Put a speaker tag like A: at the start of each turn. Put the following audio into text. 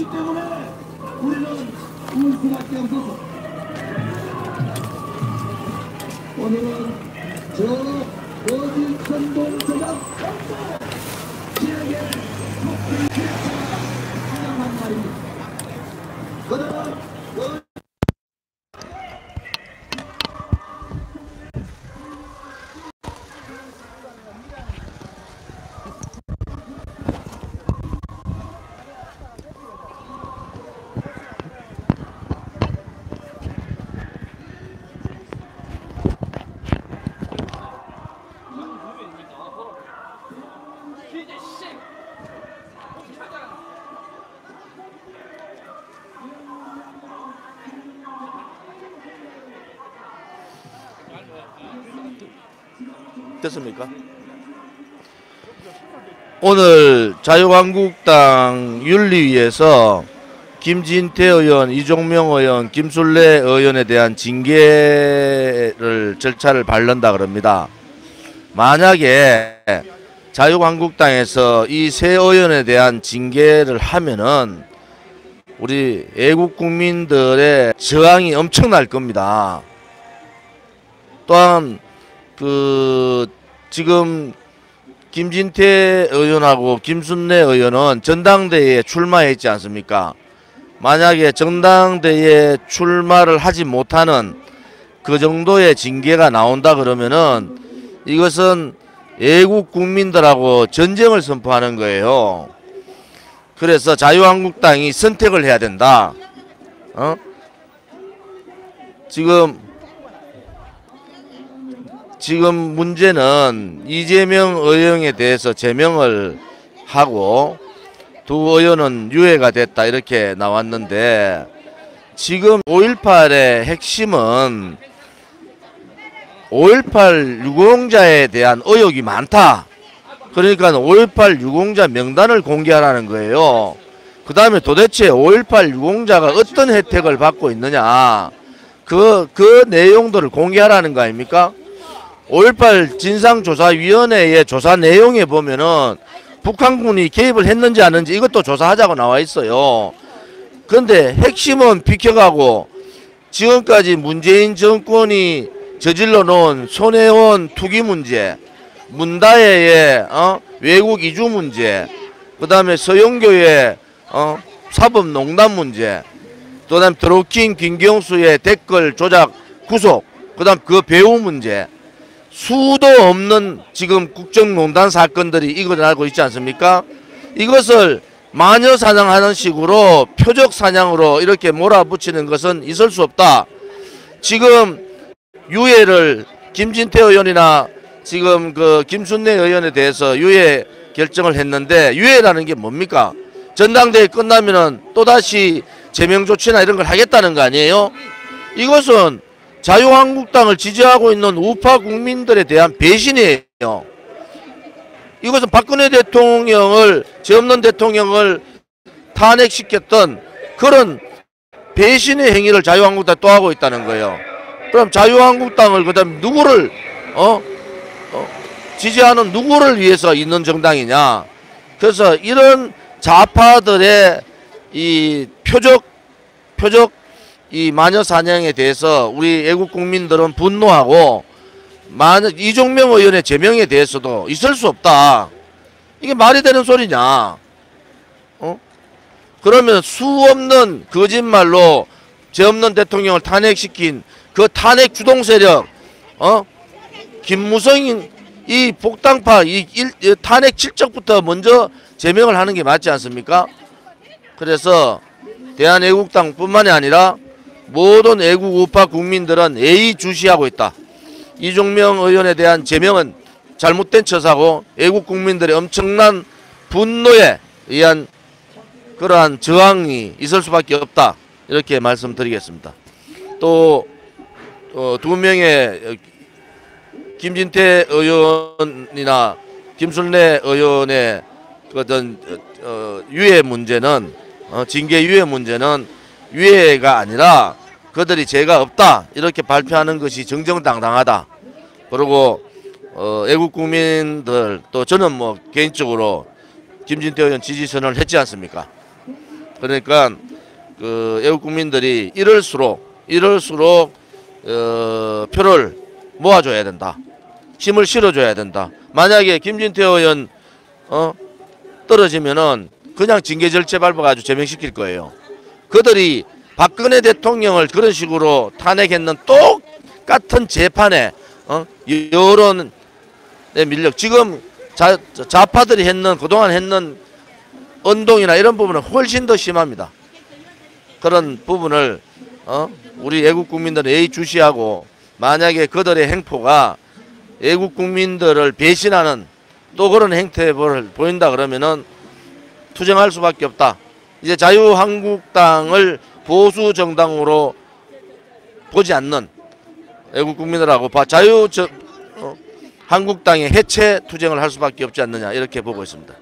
A: 없기 때문에 우리는 울 수밖에 없어서 오늘은 저 어디 천봉 저장 지역에 목표를 지나한 말입니다.
B: 됐습니까? 오늘 자유한국당 윤리위에서 김진태 의원, 이종명 의원, 김술래 의원에 대한 징계를 절차를 밟는다 그럽니다. 만약에 자유한국당에서 이 세 의원에 대한 징계를 하면은 우리 애국 국민들의 저항이 엄청날 겁니다. 또한 그 지금 김진태 의원하고 김순례 의원은 전당대회에 출마했지 않습니까? 만약에 전당대회에 출마를 하지 못하는 그 정도의 징계가 나온다 그러면은 이것은 애국 국민들하고 전쟁을 선포하는 거예요. 그래서 자유한국당이 선택을 해야 된다. 어? 지금 지금 문제는 이재명 의원에 대해서 제명을 하고 두 의원은 유예가 됐다 이렇게 나왔는데 지금 5.18의 핵심은 5.18 유공자에 대한 의혹이 많다. 그러니까 5.18 유공자 명단을 공개하라는 거예요. 그 다음에 도대체 5.18 유공자가 어떤 혜택을 받고 있느냐. 그, 그 내용들을 공개하라는 거 아닙니까? 5.18 진상조사위원회의 조사 내용에 보면은 북한군이 개입을 했는지 아는지 이것도 조사하자고 나와 있어요. 그런데 핵심은 비켜가고 지금까지 문재인 정권이 저질러 놓은 손해원 투기 문제, 문다혜의 어? 외국 이주 문제, 그 다음에 서영교의 어? 사법농단 문제, 또 다음 드로킹 김경수의 댓글 조작 구속, 그 다음 그 배우 문제, 수도 없는 지금 국정농단 사건들이 일어나고 있지 않습니까? 이것을 마녀 사냥하는 식으로 표적 사냥으로 이렇게 몰아붙이는 것은 있을 수 없다. 지금 유예를 김진태 의원이나 지금 그 김순례 의원에 대해서 유예 결정을 했는데 유예라는 게 뭡니까? 전당대회 끝나면은 또다시 제명 조치나 이런 걸 하겠다는 거 아니에요? 이것은 자유한국당을 지지하고 있는 우파 국민들에 대한 배신이에요. 이것은 박근혜 대통령을 죄 없는 대통령을 탄핵시켰던 그런 배신의 행위를 자유한국당 또 하고 있다는 거예요. 그럼 자유한국당을 그다음 누구를 어? 어? 지지하는 누구를 위해서 있는 정당이냐? 그래서 이런 좌파들의 이 표적 표적 이 마녀 사냥에 대해서 우리 애국 국민들은 분노하고 만 이종명 의원의 제명에 대해서도 있을 수 없다. 이게 말이 되는 소리냐? 어? 그러면 수 없는 거짓말로 죄 없는 대통령을 탄핵시킨 그 탄핵 주동 세력, 어? 김무성인 이 복당파 이 일, 이 탄핵 실적부터 먼저 제명을 하는 게 맞지 않습니까? 그래서 대한애국당뿐만이 아니라 모든 애국 우파 국민들은 예의주시하고 있다. 이종명 의원에 대한 제명은 잘못된 처사고 애국 국민들의 엄청난 분노에 의한 그러한 저항이 있을 수밖에 없다. 이렇게 말씀드리겠습니다. 또 어, 두 명의 김진태 의원이나 김순례 의원의 어떤 어, 유해 문제는 어, 징계 유해 문제는 유해가 아니라 그들이 죄가 없다 이렇게 발표하는 것이 정정당당하다. 그리고 어, 애국 국민들 또 저는 뭐 개인적으로 김진태 의원 지지 선언을 했지 않습니까? 그러니까 그 애국 국민들이 이럴수록 이럴수록 어, 표를 모아줘야 된다. 힘을 실어줘야 된다. 만약에 김진태 의원 어, 떨어지면은 그냥 징계 절차 밟아가지고 제명시킬 거예요. 그들이 박근혜 대통령을 그런 식으로 탄핵했는 똑같은 재판에 어, 여론의 밀력 지금 자, 좌파들이 했는 그동안 했는 운동이나 이런 부분은 훨씬 더 심합니다. 그런 부분을 어? 우리 애국 국민들은 예의 주시하고 만약에 그들의 행포가 애국 국민들을 배신하는 또 그런 행태를 보인다 그러면은 투쟁할 수밖에 없다. 이제 자유한국당을 보수 정당으로 보지 않는 애국 국민들하고 바- 자유 저, 어, 한국당의 해체 투쟁을 할 수밖에 없지 않느냐 이렇게 보고 있습니다.